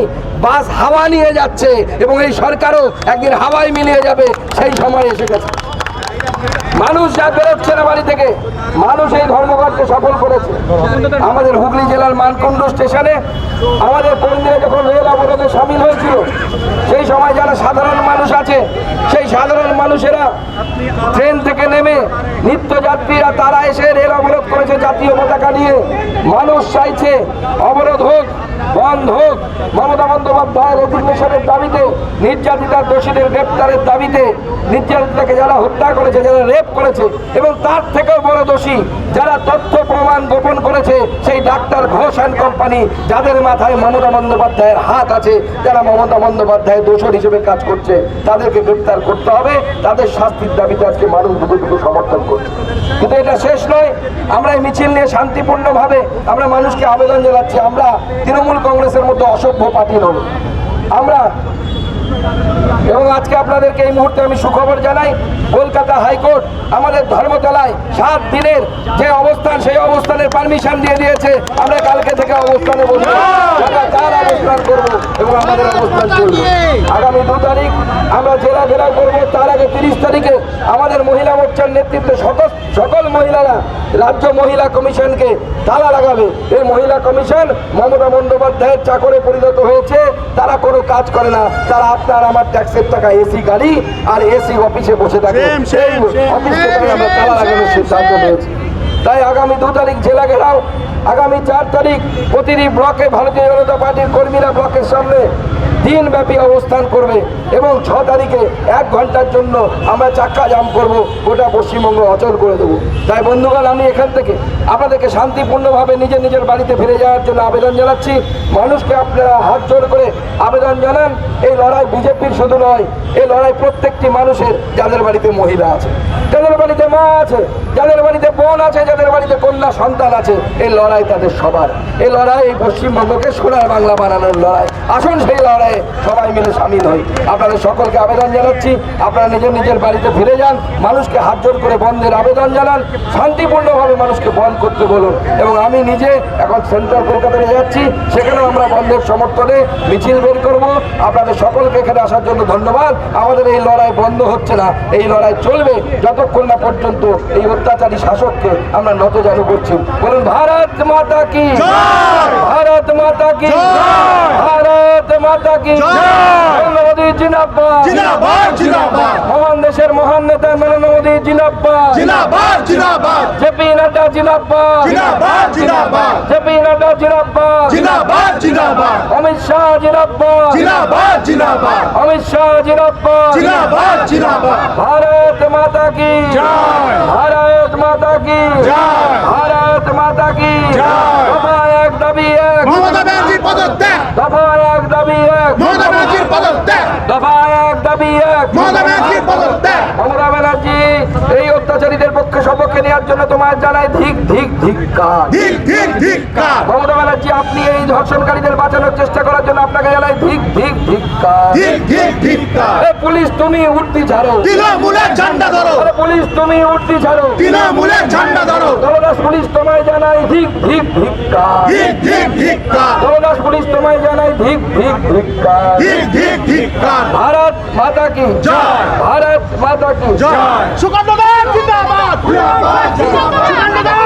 নেই বাস হাওয়া নিয়ে যাচ্ছে এবং এই সরকারও একদিন হাওয়ায় মিলিয়ে যাবে, সেই সময় এসে গেছে। মানুষ যা বেরোচ্ছে না বাড়ি থেকে, মানুষ এই ধর্মঘটকে সফল করেছে। আমাদের হুগলি জেলার মানকুণ্ড স্টেশনে আমাদের কর্মীরা যখন রেল অবরোধে সামিল হয়েছিল, সেই সময় যারা সাধারণ মানুষ আছে, সেই সাধারণ মানুষেরা ট্রেন থেকে নেমে নিত্যযাত্রীরা তারা এসে রেল অবরোধ করেছে জাতীয় পতাকা নিয়ে। মানুষ চাইছে অবরোধ হোক, বন্ধ হোক। মমতা বন্দ্যোপাধ্যায়ের রেজিগনেশনের দাবিতে, নির্যাতিতার দোষীদের গ্রেপ্তারের দাবিতে নির্যাতিতাকে যারা হত্যা করেছে, যারা রেপ করেছে, এবং তার থেকেও বড় দোষী যারা তথ্য প্রমাণ গোপন করেছে, সেই ডাক্তার ঘোষ অ্যান্ড কোম্পানি, যাদের মাথায় মমতা বন্দ্যোপাধ্যায়ের হাত আছে, যারা মমতা বন্দ্যোপাধ্যায়ের দোষর হিসেবে কাজ করছে, তাদেরকে গ্রেপ্তার করতে হবে। তাদের শাস্তির দাবিতে আজকে মানুষ দুটো সমর্থন করছে। কিন্তু এটা শেষ নয়। আমরা এই মিছিল নিয়ে শান্তিপূর্ণভাবে আমরা মানুষকে আবেদন জানাচ্ছি আমরা তৃণমূল কংগ্রেসের মধ্যে অসভ্য পার্টি নব আমরা এবং আজকে আপনাদেরকে এই মুহূর্তে আমি সুখবর জানাই কলকাতা হাইকোর্ট আমাদের ধর্মতলায় সাত দিনের যে অবস্থান সেই অবস্থানের পারমিশন দিয়ে দিয়েছে। আমরা কালকে থেকে অবস্থানে বসবো। লাগাতার অবস্থান করব এবং আমাদের অবস্থান চলবে। আগামী দু তারিখ আমরা জেলা জেলা করব তার আগে তিরিশ তারিখে মোর্চার নেতৃত্বে সকল মহিলারা রাজ্য মহিলা কমিশনকে তালা লাগাবে। এই মহিলা কমিশন মমতা বন্দ্যোপাধ্যায়ের চাকরে পরিণত হয়েছে। তারা কোনো কাজ করে না। তারা আপনার আমার ট্যাক্সের টাকা এসি গাড়ি আর এসি অফিসে বসে থাকে. অফিসকে আমরা তালা লাগানোর সিদ্ধান্ত নিয়েছি। তাই আগামী দু তারিখ জেলা ঘেরাও, আগামী চার তারিখ প্রতিটি ব্লকে ভারতীয় জনতা পার্টির কর্মীরা ব্লকের সামনে দিনব্যাপী অবস্থান করবে এবং ছ তারিখে এক ঘণ্টার জন্য আমরা চাক্কা জাম করব, গোটা পশ্চিমবঙ্গ অচল করে দেবো। তাই বন্ধুগণ, আমি এখান থেকে আপনাদেরকে শান্তিপূর্ণভাবে নিজের নিজের বাড়িতে ফিরে যাওয়ার জন্য আবেদন জানাচ্ছি। মানুষকে আপনারা হাত জোর করে আবেদন জানান। এই লড়াই বিজেপির শুধু নয়, এই লড়াই প্রত্যেকটি মানুষের, যাদের বাড়িতে মহিলা আছে, যাদের বাড়িতে মা আছে, যাদের বাড়িতে বোন আছে যাদের বাড়িতে কন্যা সন্তান আছে এই লড়াই তাদের সবার। এই লড়াই এই পশ্চিমবঙ্গকে সোনার বাংলা বানানোর লড়াই। আসুন সেই লড়াইয়ে সবাই মিলে সামিল হই। আপনাদের সকলকে আবেদন জানাচ্ছি। আপনারা নিজের নিজের বাড়িতে ফিরে যান। মানুষকে হাত জোর করে বন্ধের আবেদন জানান। শান্তিপূর্ণভাবে মানুষকে বন্ধ করতে বলুন। এবং আমি নিজে এখন সেন্ট্রাল কলকাতায় যাচ্ছি। সেখানেও আমরা বন্ধের সমর্থনে মিছিল বের করব। আপনাদের সকলকে এখানে আসার জন্য ধন্যবাদ। আমাদের এই লড়াই বন্ধ হচ্ছে না। এই লড়াই চলবে যতক্ষণ না পর্যন্ত এই অত্যাচারী শাসককে আমরা নত জানু করছি। বলুন ভারত মাতা কি? ভারত মাতা কি? ভারত মাতা কি? মোদী মহান দেশের মহান নেতা নরেন্দ্র মোদী জেপি নাড্ডা জেপি নাড্ডা অমিত শাহ জিন্দাবাদ। অমিত শাহ ভারত মাতা কি? জয়। ভারত মাতা কি? ভারত মাতা কি। দফা এক দাবি এক। মমতা ব্যানার্জির পদত্যাগ। দফা এক দাবি এক। মমতা ব্যানার্জির পদত্যাগ। দফা এক দাবি এক। মমতা ব্যানার্জির পদত্যাগ। মমতা ব্যানার্জি এই অত্যাচারীদের পক্ষে সপক্ষে নেওয়ার জন্য তোমার জানাই ধিক ধিক ধিক্কার ধিক ধিক ধিক্কার মমতা ব্যানার্জি আপনি এই ধর্ষণকারীদের বাঁচানোর চেষ্টা করার জন্য আপনাকে জানাই ধিক ধিক ধিক্কার ধিক ধিক ধিক্কার এ পুলিশ তুমি উঠতি ছাড়ো তৃণমূলের ঝান্ডা ধরো। আরে পুলিশ তুমি উঠতি ছাড়ো তৃণমূলের ঝান্ডা ধরো। দলদাস পুলিশ তোমায় জানাই ধিক ধিক ধিক্কার ধিক ধিক ধিক্কার দলদাস পুলিশ তোমায় জানাই ধিক ধিক ধিক্কার ধিক ধিক ধিক্কার মাতা কি? জয়। ভারত মাতা কি? জয়। সুকান্ত জিন্দাবাদ।